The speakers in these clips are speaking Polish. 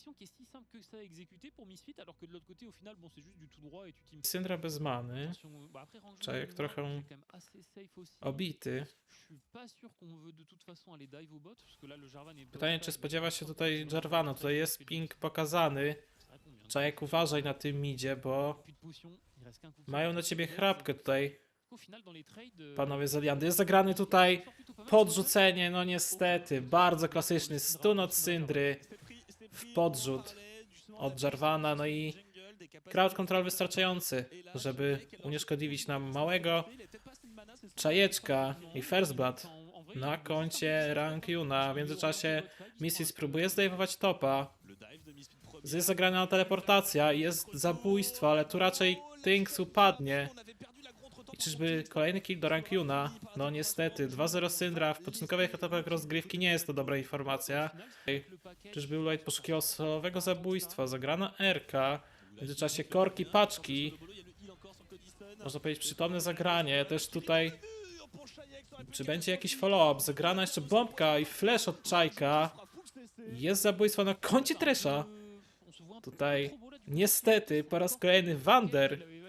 position qui est si simple que ça à exécuter pour Misfit, alors que de l'autre côté, au final, bon, c'est juste du tout droit et tu team. Syndra bez many. Czajek Noir, trochę. Obity. Pytanie, czy spodziewa się tutaj Jarvana? Tutaj jest ping pokazany. Czajek, uważaj na tym midzie, bo mają na ciebie chrapkę tutaj. Euh, Panowie z Aliandy. Jest zagrany tutaj podrzucenie, no niestety. Bardzo klasyczny stun od Syndry w podrzut od Jarvana, no i crowd control wystarczający, żeby unieszkodliwić nam małego czajeczka i first blood na koncie rank Yuna. W międzyczasie Missy spróbuje zdejmować topa. Jest zagrana teleportacja jest zabójstwo, ale tu raczej Tynks upadnie. Czyżby kolejny kill do rank Yuna? No niestety, 2-0 Syndra w początkowych etapach rozgrywki nie jest to dobra informacja. Czyżby Ulite poszukiwał solowego zabójstwa? Zagrana RK. W międzyczasie korki paczki. Można powiedzieć przytomne zagranie. Też tutaj. Czy będzie jakiś follow-up? Zagrana jeszcze bombka i flash od Czajka. Jest zabójstwo na koncie Tresha. Tutaj niestety po raz kolejny Wander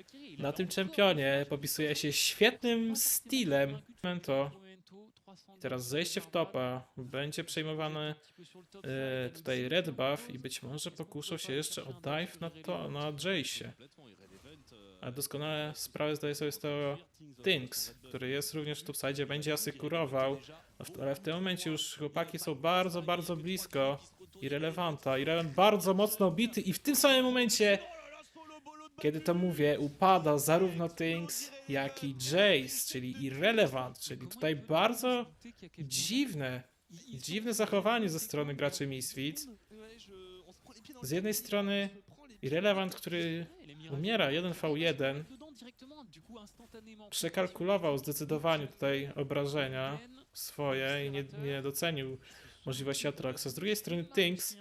na tym czempionie popisuje się świetnym stylem. To teraz zejście w topa będzie przejmowany e, tutaj red buff i być może pokuszał się jeszcze o dive na to, na Jace'ie. A doskonale sprawę zdaje sobie z tego Tynks, który jest również w topside, będzie asykurował, ale w tym momencie już chłopaki są bardzo, bardzo blisko Irrelevanta. Irrelevant bardzo mocno bity i w tym samym momencie, kiedy to mówię, upada zarówno Tynks, jak i Jace, czyli Irrelevant, czyli tutaj bardzo dziwne, dziwne zachowanie ze strony graczy Misfits. Z jednej strony Irrelevant, który umiera 1v1, przekalkulował zdecydowanie tutaj obrażenia swoje i nie, nie docenił możliwości Atroxa. Z drugiej strony Tynks,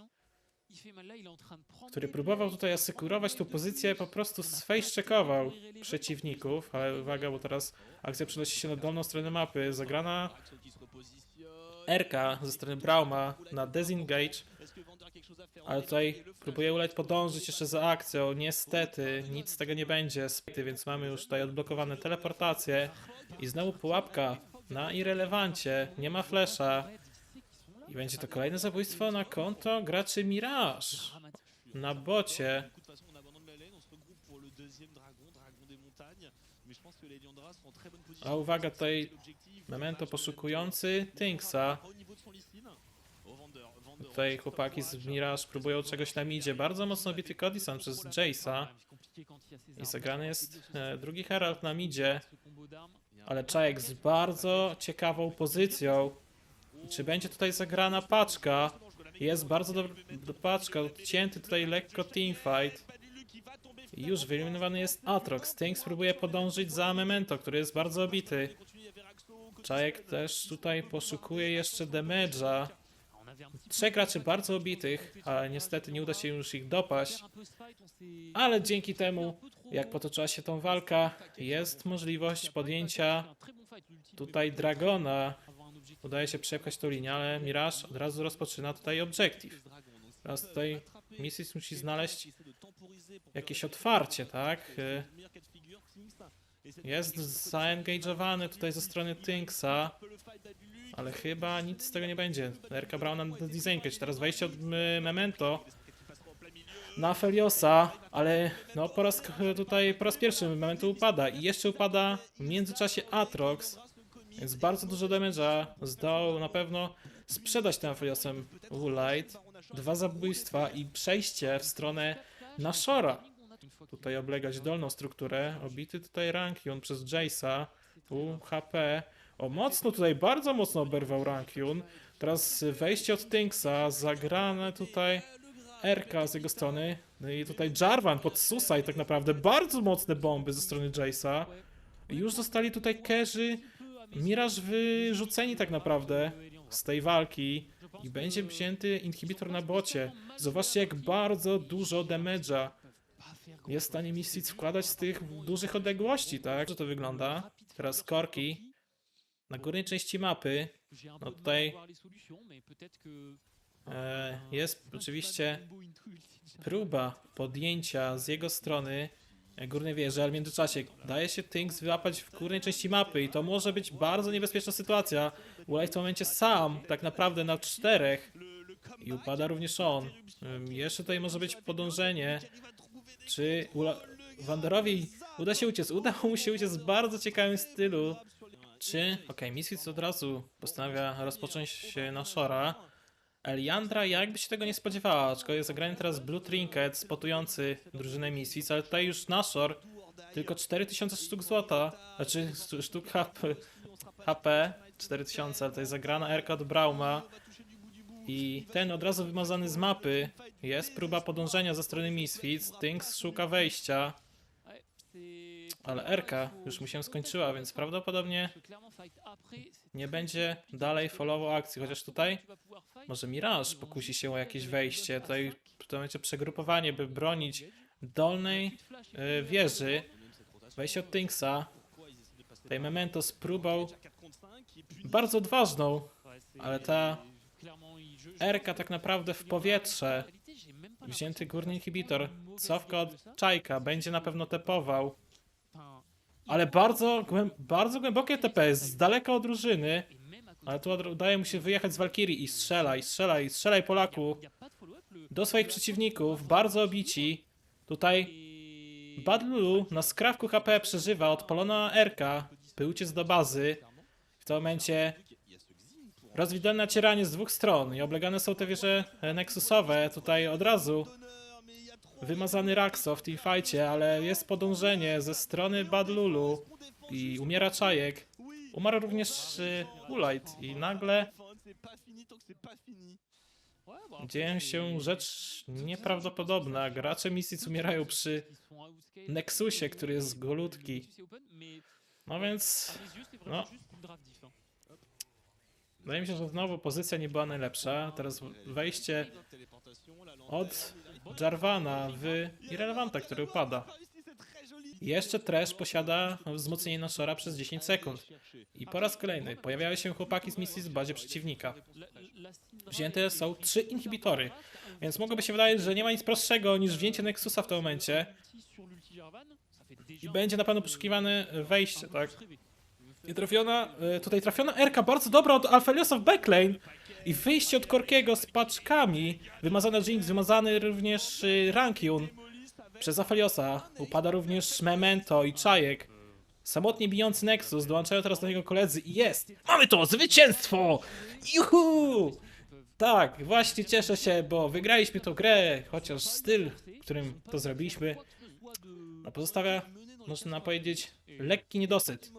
który próbował tutaj asykurować tą pozycję, po prostu sfejszczekował przeciwników, ale uwaga, bo teraz akcja przenosi się na dolną stronę mapy. Zagrana RK ze strony Brauma na disengage, ale tutaj próbuje uleć podążyć jeszcze za akcją. Niestety nic z tego nie będzie, więc mamy już tutaj odblokowane teleportacje i znowu pułapka na irrelewancie. Nie ma flesza. I będzie to kolejne zabójstwo na konto graczy Mirage. Na bocie. A uwaga, tutaj Memento poszukujący Tynksa. Tutaj chłopaki z Mirage próbują czegoś na midzie. Bardzo mocno bity Codison przez Jace'a. I zagrany jest e, drugi Herald na midzie. Ale Czajek z bardzo ciekawą pozycją. Czy będzie tutaj zagrana paczka? Jest bardzo dobra do paczka. Odcięty tutaj lekko teamfight. Już wyeliminowany jest Atrox. Tynks próbuje podążyć za Memento, który jest bardzo obity. Czajek też tutaj poszukuje jeszcze damage'a. Trzech graczy bardzo obitych, ale niestety nie uda się już ich dopaść. Ale dzięki temu, jak potoczyła się tą walka, jest możliwość podjęcia tutaj Dragona. Udaje się przepchać tą linię, ale Mirage od razu rozpoczyna tutaj objective. Teraz tutaj Missis musi znaleźć jakieś otwarcie, tak? Jest zaengage'owany tutaj ze strony Tynksa, ale chyba nic z tego nie będzie. RK Browna na disengage, teraz wejście od Memento na Feliosa, ale no po raz tutaj po raz pierwszy Memento upada i jeszcze upada w międzyczasie Atrox, więc bardzo dużo damage'a zdał na pewno sprzedać tym Feliosem Woolite. Dwa zabójstwa i przejście w stronę Nashora. Tutaj oblegać dolną strukturę. Obity tutaj Rankion przez Jace'a. Tu HP. O, mocno tutaj, bardzo mocno oberwał Rankion. Teraz wejście od Tynksa, zagrane tutaj RK z jego strony. No i tutaj Jarvan pod Susai tak naprawdę. Bardzo mocne bomby ze strony Jace'a. Już zostali tutaj Kerzy, Miraż wyrzuceni tak naprawdę z tej walki i będzie wzięty inhibitor na bocie. Zobaczcie jak bardzo dużo damage'a jest w stanie Misfits wkładać z tych dużych odległości, tak? Że to wygląda. Teraz korki na górnej części mapy. No tutaj e, jest oczywiście próba podjęcia z jego strony e, górnej wieży, ale w międzyczasie daje się Tynks wyłapać w górnej części mapy i to może być bardzo niebezpieczna sytuacja. Ulaj w tym momencie sam, tak naprawdę na czterech i upada również on. Jeszcze tutaj może być podążenie. Czy. Wanderowi uda się uciec? Udało mu się uciec w bardzo ciekawym stylu. Czy... Okej, Misfits od razu postanawia rozpocząć się na Shora. Eliandra jakby się tego nie spodziewała, aczkolwiek zagrany teraz Blue Trinket spotujący drużynę Misfits, ale tutaj już Nashor tylko 4000 sztuk złota, znaczy sztuk HP, HP 4000, ale to jest zagrana Erka od Brauma i ten od razu wymazany z mapy. Jest próba podążenia ze strony Misfits, Tynks szuka wejścia, ale Erka już mu się skończyła, więc prawdopodobnie nie będzie dalej followował akcji, chociaż tutaj może Mirage pokusi się o jakieś wejście, tutaj w tym momencie przegrupowanie, by bronić dolnej y, wieży, wejście od Tynksa, tutaj Memento z próbą bardzo odważną, ale ta Erka tak naprawdę w powietrze, wzięty górny inhibitor, cofka od Czajka, będzie na pewno tepował, ale bardzo, bardzo głębokie TP jest z daleka od drużyny, ale tu udaje mu się wyjechać z Walkirii i strzelaj, strzelaj, strzelaj Polaku. Do swoich przeciwników, bardzo obici. Tutaj Bad Lulu na skrawku HP przeżywa odpalona Erka, by uciec do bazy. W tym momencie rozwidlone nacieranie z dwóch stron i oblegane są te wieże Nexusowe. Tutaj od razu wymazany Raxo w teamfightie, ale jest podążenie ze strony Bad Lulu i umiera Czajek. Umarł również y, Ulight i nagle dzieje się rzecz nieprawdopodobna. Gracze Misfits umierają przy Nexusie, który jest golutki. No więc, no, wydaje mi się, że znowu pozycja nie była najlepsza. Teraz wejście od Jarvana w Irrelevanta, który upada. Jeszcze Trash posiada wzmocnienie Nashora przez 10 sekund. I po raz kolejny pojawiają się chłopaki z misji w bazie przeciwnika. Wzięte są trzy inhibitory, więc mogłoby się wydawać, że nie ma nic prostszego niż wzięcie Nexusa w tym momencie. I będzie na pewno poszukiwane wejście, tak? I trafiona, e, tutaj trafiona Erka, bardzo dobra od Alfeliosa w backlane. I wyjście od Korkiego z paczkami. Wymazana Jinx, wymazany również y, Rankiun. Przez Afeliosa upada również Memento i Czajek. Samotnie bijący Nexus dołączają teraz do niego koledzy i jest! Mamy to! Zwycięstwo! Juhu! Tak, właśnie cieszę się, bo wygraliśmy tą grę, chociaż styl, którym to zrobiliśmy, no pozostawia, można powiedzieć, lekki niedosyt.